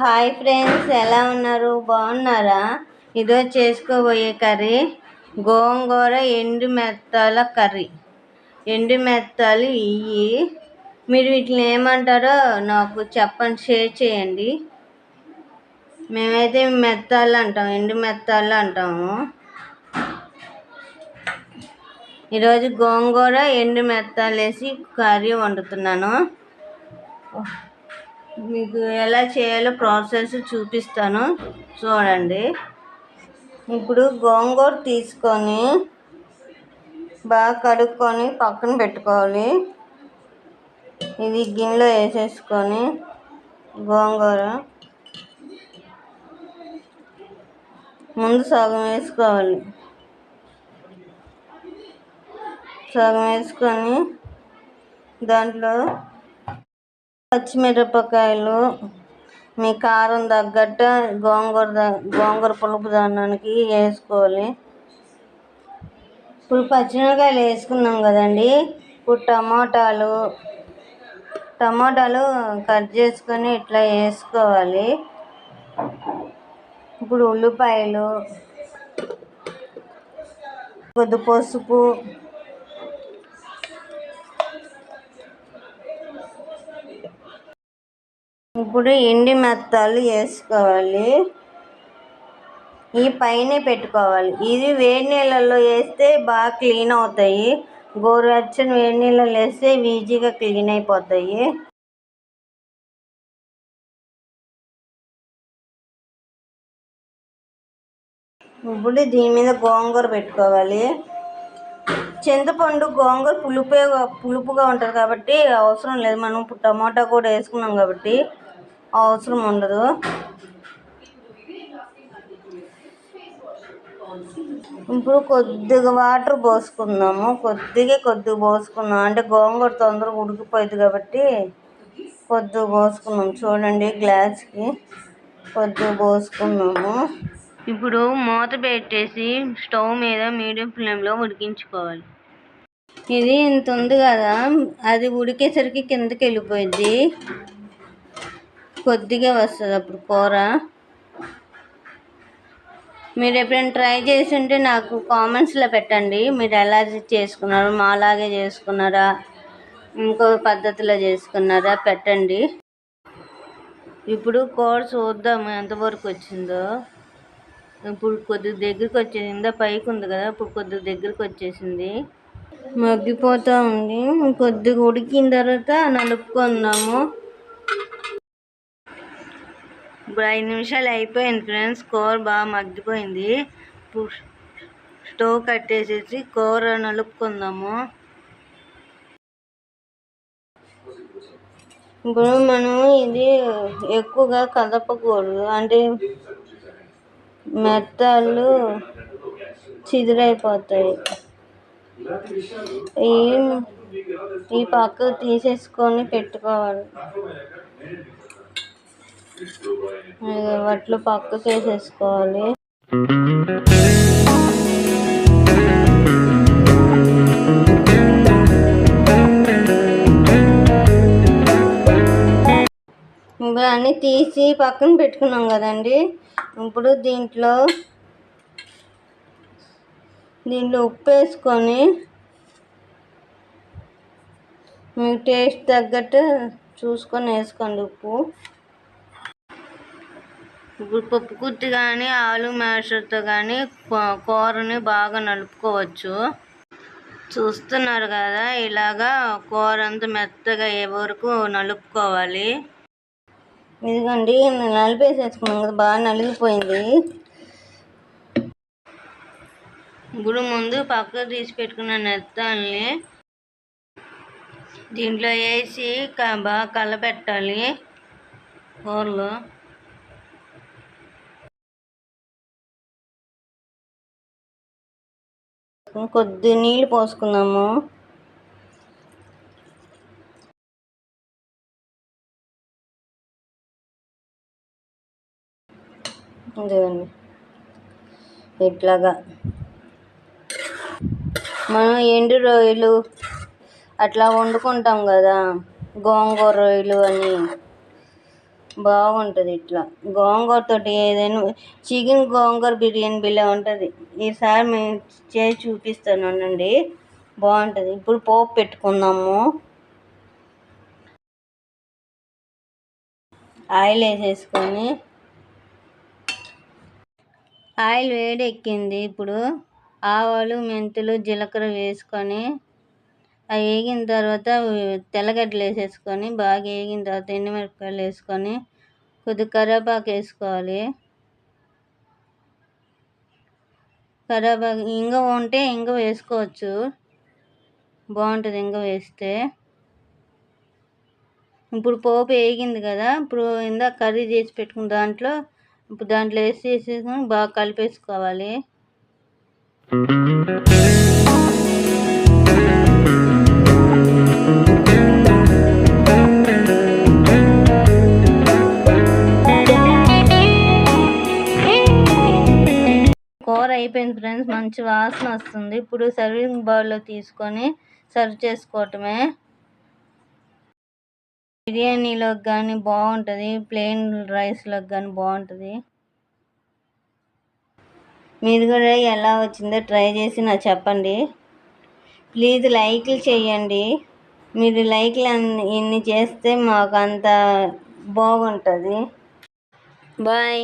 Hi friends ఎలా ఉన్నారు? బాగున్నారా? ఇదో చేసుకోబోయే కర్రీ గోంగూర ఎండు మెత్తాల కర్రీ. ఎండు మెత్తాలు ఇవి మీరు వీటిని ఏమంటారో నాకు చెప్పండి షేర్ చేయండి. మేమైతే మెత్తాలు అంటాం ఎండు మెత్తాలు అంటాము. ఈరోజు గోంగూర ఎండు మెత్తాలు వేసి కర్రీ వండుతున్నాను. మీకు ఎలా చేయాలో ప్రాసెస్ చూపిస్తాను. చూడండి. ఇప్పుడు గోంగూర తీసుకొని బాగా కడుక్కొని పక్కన పెట్టుకోవాలి. ఇది గిన్నెలో వేసేసుకొని గోంగూర. ముందు సగం వేసుకోవాలి. సగం వేసుకొని దాంట్లో పచ్చిమిరపకాయలు మీ కారం తగ్గట్టు గోంగూర గోంగూర పులుపు దానానికి వేసుకోవాలి. ఇప్పుడు పచ్చిమిరపకాయలు వేసుకున్నాం కదండి. ఇప్పుడు టమాటాలు టమాటాలు కట్ చేసుకొని ఇట్లా వేసుకోవాలి. ఇప్పుడు ఉల్లిపాయలు కొద్ది పసుపు ఇప్పుడు ఎండి మెత్తాలు వేసుకోవాలి. ఈ పైన పెట్టుకోవాలి. ఇది వేడి నీళ్ళల్లో వేస్తే బాగా క్లీన్ అవుతాయి. గోరువెచ్చని వేడి నీళ్ళల్లో వేస్తే ఈజీగా క్లీన్ అయిపోతాయి. ఇప్పుడు దీని మీద గోంగూర పెట్టుకోవాలి. చింతపండు గోంగూర పులుపే పులుపుగా ఉంటుంది కాబట్టి అవసరం లేదు. మనం టమాటా కూడా వేసుకున్నాం కాబట్టి అవసరం ఉండదు. ఇప్పుడు కొద్దిగా వాటర్ పోసుకుందాము. కొద్దిగా కొద్దిగా పోసుకుందాం. అంటే గోంగూర తొందరగా ఉడికిపోయింది కాబట్టి కొద్దిగా పోసుకున్నాం చూడండి గ్లాస్కి కొద్దిగా పోసుకున్నాము ఇప్పుడు మూత పెట్టేసి స్టవ్ మీద మీడియం ఫ్లేమ్లో ఉడికించుకోవాలి. ఇది ఇంత ఉంది కదా అది ఉడికేసరికి కిందకి వెళ్ళిపోయింది కొద్దిగా వస్తుంది అప్పుడు కూర. మీరు ఎప్పుడైనా ట్రై చేసి ఉంటే నాకు కామెంట్స్లో పెట్టండి. మీరు ఎలా చేసుకున్నారు మాలాగే చేసుకున్నారా ఇంకో పద్ధతిలో చేసుకున్నారా పెట్టండి. ఇప్పుడు కూర చూద్దాము ఎంతవరకు వచ్చిందో. ఇప్పుడు కొద్దిగా దగ్గరికి వచ్చేసిందా. పైకి ఉంది కదా ఇప్పుడు కొద్దిగా దగ్గరికి వచ్చేసింది. మగ్గిపోతూ ఉంది. కొద్దిగా ఉడికిన తర్వాత నలుపుకుందాము. ఇప్పుడు ఐదు నిమిషాలు అయిపోయింది ఫ్రెండ్స్. కూర బాగా మగ్గిపోయింది. స్టవ్ కట్టేసేసి కూర నలుపుకుందాము. ఇప్పుడు మనం ఇది ఎక్కువగా కదపకూడదు. అంటే మెత్తాలు చిదిరైపోతాయి. ఈ ఈ పక్క తీసేసుకొని పెట్టుకోవాలి. వట్లు పక్కకు వేసేసుకోవాలి ఇప్పుడు అన్నీ తీసి పక్కన పెట్టుకున్నాం కదండి. ఇప్పుడు దీంట్లో దీంట్లో ఉప్పు వేసుకొని మీ టేస్ట్ తగ్గట్టు చూసుకొని వేసుకోండి ఉప్పు. పప్పు కుత్తి కానీ ఆలు మ్యాషర్తో కానీ కూరని బాగా నలుపుకోవచ్చు. చూస్తున్నారు కదా ఇలాగా కూర అంతా మెత్తగా అయ్యే వరకు నలుపుకోవాలి. ఇదిగోండి నలిపేసేసుకున్నాం కదా బాగా నలిగిపోయింది. ఇప్పుడు ముందు పక్కకు తీసి పెట్టుకున్న నెత్తాలని దీంట్లో వేసి బాగా కలపెట్టాలి కూరలో. కొద్ది నీళ్ళు పోసుకుందాము. ఇదిగోండి. ఇట్లాగా. మనం ఎండు రొయ్యలు అట్లా వండుకుంటాం కదా గోంగూర రొయ్యలు అని. బాగుంటుంది ఇట్లా. గోంగూరతోటి ఏదైనా చికెన్ గోంగూర బిర్యానీ బిల్లా ఉంటుంది. ఈసారి మేము చేసి చూపిస్తాను ఉండండి బాగుంటుంది. ఇప్పుడు పోపు పెట్టుకుందాము. ఆయిల్ వేసేసుకొని ఆయిల్ వేడెక్కింది ఇప్పుడు. ఆవాలు మెంతులు జీలకర్ర వేసుకొని అవి వేగిన తర్వాత తెల్లగడ్డలు వేసేసుకొని బాగా వేగిన తర్వాత ఎండుమిరపకాయలు వేసుకొని కొద్దిగా కరివేపాకు వేసుకోవాలి. కరివేపాకు ఇంగ ఉంటే ఇంగ వేసుకోవచ్చు. బాగుంటుంది ఇంగ వేస్తే. ఇప్పుడు పోపు వేగింది కదా ఇప్పుడు ఇందాక కర్రీ చేసి పెట్టుకున్న దాంట్లో ఇప్పుడు దాంట్లో వేసి వేసేసుకొని బాగా కలిపేసుకోవాలి. అయిపోయింది ఫ్రెండ్స్. మంచి వాసన వస్తుంది. ఇప్పుడు సర్వింగ్ బౌల్లో తీసుకొని సర్వ్ చేసుకోవటమే. బిర్యానీలోకి కానీ బాగుంటుంది. ప్లెయిన్ రైస్లోకి కానీ బాగుంటుంది. మీరు కూడా ఎలా వచ్చిందో ట్రై చేసి నాకు చెప్పండి. ప్లీజ్ లైక్లు చేయండి. మీరు లైక్లు ఇన్ని చేస్తే మాకు అంత బాగుంటుంది. బాయ్